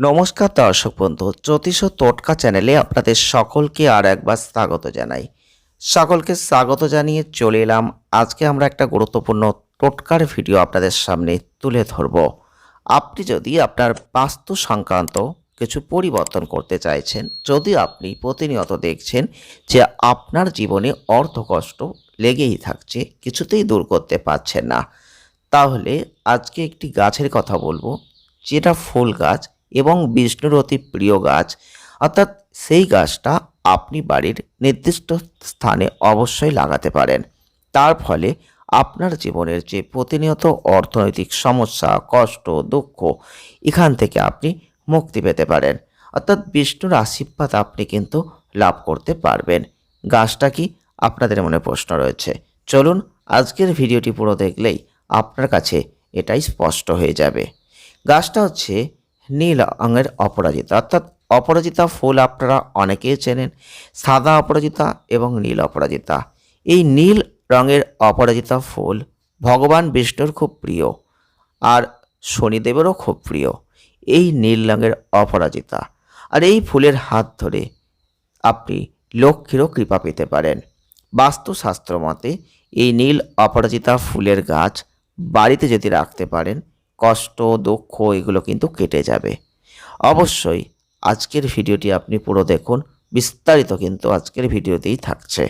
নমস্কার দর্শক বন্ধু, জ্যোতিষ টোটকা চ্যানেলে আপনাদের সকলকে আর একবার স্বাগত জানাই। সকলকে স্বাগত জানিয়ে চলে এলাম। আজকে আমরা একটা গুরুত্বপূর্ণ টোটকার ভিডিও আপনাদের সামনে তুলে ধরব। আপনি যদি আপনার বাস্তু সংক্রান্ত কিছু পরিবর্তন করতে চাইছেন, যদি আপনি প্রতিনিয়ত দেখছেন যে আপনার জীবনে অর্থকষ্ট লেগেই থাকছে, কিছুতেই দূর করতে পারছেন না, তাহলে আজকে একটি গাছের কথা বলব, যেটা ফুল গাছ এবং বিষ্ণুর অতি প্রিয় গাছ। অর্থাৎ সেই গাছটা আপনি বাড়ির নির্দিষ্ট স্থানে অবশ্যই লাগাতে পারেন। তার ফলে আপনার জীবনের যে প্রতিনিয়ত অর্থনৈতিক সমস্যা, কষ্ট, দুঃখ, এখান থেকে আপনি মুক্তি পেতে পারেন। অর্থাৎ বিষ্ণুর আশীর্বাদ আপনি কিন্তু লাভ করতে পারবেন। গাছটা কি? আপনাদের মনে প্রশ্ন রয়েছে। চলুন আজকের ভিডিওটি পুরো দেখলেই আপনার কাছে এটাই স্পষ্ট হয়ে যাবে। গাছটা হচ্ছে নীল রঙের অপরাজিতা। অর্থাৎ অপরাজিতা ফুল আপনারা অনেকেই চেনেন। সাদা অপরাজিতা এবং নীল অপরাজিতা। এই নীল রঙের অপরাজিতা ফুল ভগবান বিষ্ণুর খুব প্রিয় আর শনিদেবেরও খুব প্রিয়। এই নীল রঙের অপরাজিতা। আর এই ফুলের হাত ধরে আপনি লক্ষ্মীরও কৃপা পেতে পারেন। বাস্তুশাস্ত্র মতে এই নীল অপরাজিতা ফুলের গাছ বাড়িতে যদি রাখতে পারেন কষ্ট, দুঃখ, এগুলো কিন্তু কেটে যাবে। অবশ্যই আজকের ভিডিওটি আপনি পুরো দেখুন, বিস্তারিত কিন্তু আজকের ভিডিওতেই থাকছে।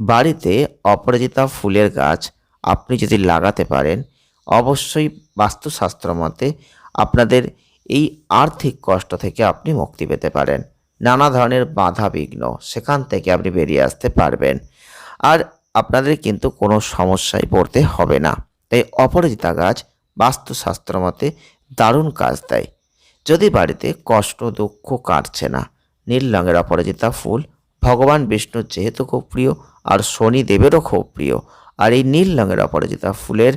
বাড়িতে অপরাজিতা ফুলের গাছ আপনি যদি লাগাতে পারেন, অবশ্যই বাস্তুশাস্ত্র মতে আপনাদের এই আর্থিক কষ্ট থেকে আপনি মুক্তি পেতে পারেন। নানা ধরনের বাধা বিঘ্ন সেখান থেকে আপনি বেরিয়ে আসতে পারবেন। আর আপনাদের কিন্তু কোনো সমস্যায় পড়তে হবে না। তাই অপরাজিতা গাছ বাস্তুশাস্ত্র মতে দারুণ কাজ দেয়। যদি বাড়িতে কষ্ট, দুঃখ কাটছে না, নীল রঙের অপরাজিতা ফুল, ভগবান বিষ্ণুর যেহেতু খুব প্রিয় আর শনি দেবেরও খুব প্রিয়, আর এই নীল রঙের অপরাজিতা ফুলের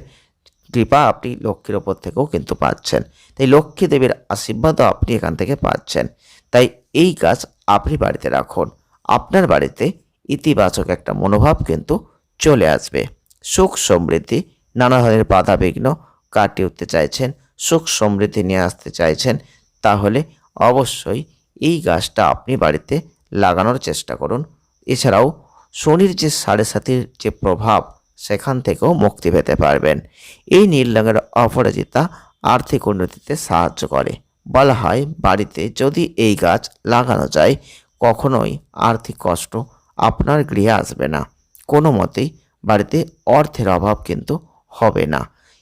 কৃপা আপনি লক্ষ্মীর ওপর থেকেও কিন্তু পাচ্ছেন। তাই লক্ষ্মী দেবীর আশীর্বাদও আপনি এখান থেকে পাচ্ছেন। তাই এই গাছ আপনি বাড়িতে রাখুন। আপনার বাড়িতে ইতিবাচক একটা মনোভাব কিন্তু চলে আসবে। সুখ সমৃদ্ধি, নানা ধরনের বাধা বিঘ্ন কাটিয়ে উঠতে চাইছেন, সুখ সমৃদ্ধি নিয়ে আসতে চাইছেন, তাহলে অবশ্যই এই গাছটা আপনি বাড়িতে লাগানোর চেষ্টা করুন। এছাড়াও শনির যে সাড়ে সাতির যে প্রভাব, সেখান থেকেও মুক্তি পেতে পারবেন। এই নীল রঙের অপরাজিতা আর্থিক উন্নতিতে সাহায্য করে। বলা হয়, বাড়িতে যদি এই গাছ লাগানো যায়, কখনোই আর্থিক কষ্ট আপনার গৃহে আসবে না। কোনো মতেই বাড়িতে অর্থের অভাব কিন্তু হবে না।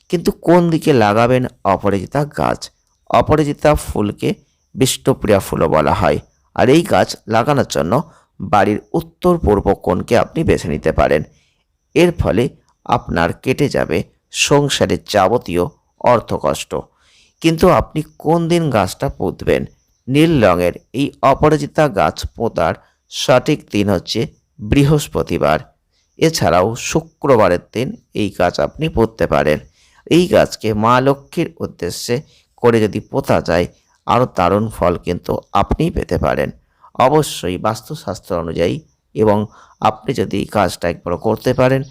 কিন্তু কোন দিকে লাগাবেন? অপরাজিতা গাছ। অপরাজিতা ফুলকে বিষ্ণুপ্রিয়া ফুলও বলা হয়। আর এই গাছ লাগানোর জন্য বাড়ির উত্তর পূর্ব কোণকে আপনি বেছে নিতে পারেন। এর ফলে আপনার কেটে যাবে সংসারের যাবতীয় অর্থকষ্ট। কিন্তু আপনি কোন দিন গাছটা পুঁতবেন? নীল রঙের এই অপরাজিতা গাছ পোঁতার সঠিক দিন হচ্ছে বৃহস্পতিবার। এছাড়াও শুক্রবারের দিন এই গাছ আপনি পুঁততে পারেন। এই গাছকে মা লক্ষ্মীর উদ্দেশ্যে করে যদি পোতা যায়, আরও দারুণ ফল কিন্তু আপনিই পেতে পারেন। অবশ্যই বাস্তুশাস্ত্র অনুযায়ী এবং আপনি যদি কাজটা একবার করতে পারেন,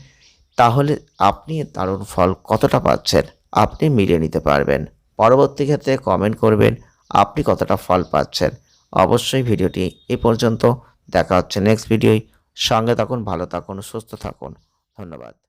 তাহলে আপনি দারুণ ফল কতটা পাচ্ছেন আপনি মিলিয়ে নিতে পারবেন। পরবর্তী ক্ষেত্রে কমেন্ট করবেন, আপনি কতটা ফল পাচ্ছেন। অবশ্যই ভিডিওটি এ পর্যন্ত দেখা হচ্ছে নেক্সট ভিডিওয় সঙ্গে থাকুন, ভালো থাকুন, সুস্থ থাকুন। ধন্যবাদ।